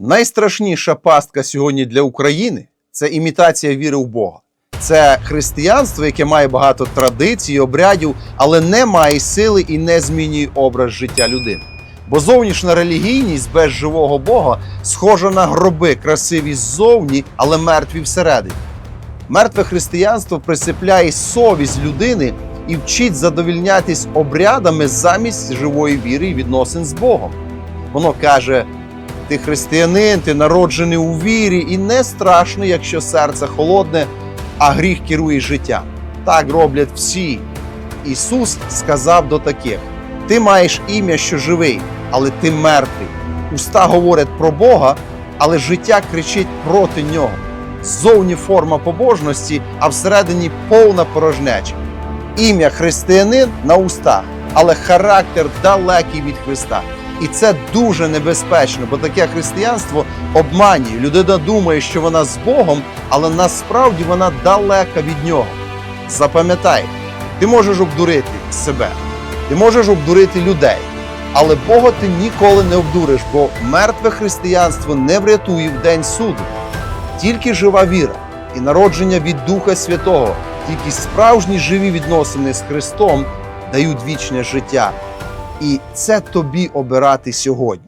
Найстрашніша пастка сьогодні для України це імітація віри в Бога. Це християнство, яке має багато традицій, обрядів, але не має сили і не змінює образ життя людини. Бо зовнішня релігійність без живого Бога схожа на гроби, красиві ззовні, але мертві всередині. Мертве християнство присипляє совість людини і вчить задовільнятись обрядами замість живої віри і відносин з Богом. Воно каже: ти християнин, ти народжений у вірі, і не страшно, якщо серце холодне, а гріх керує життям. Так роблять всі. Ісус сказав до таких: Ти маєш ім'я, що живий, але ти мертвий. Уста говорять про Бога, але життя кричить проти нього. Ззовні форма побожності, а всередині повна порожнеча. Ім'я християнин на устах, але характер далекий від Христа. І це дуже небезпечно, бо таке християнство обманює. Людина думає, що вона з Богом, але насправді вона далека від нього. Запам'ятай, ти можеш обдурити себе, ти можеш обдурити людей, але Бога ти ніколи не обдуриш, бо мертве християнство не врятує в день суду. Тільки жива віра і народження від Духа Святого, тільки справжні живі відносини з Христом дають вічне життя. І це тобі обирати сьогодні.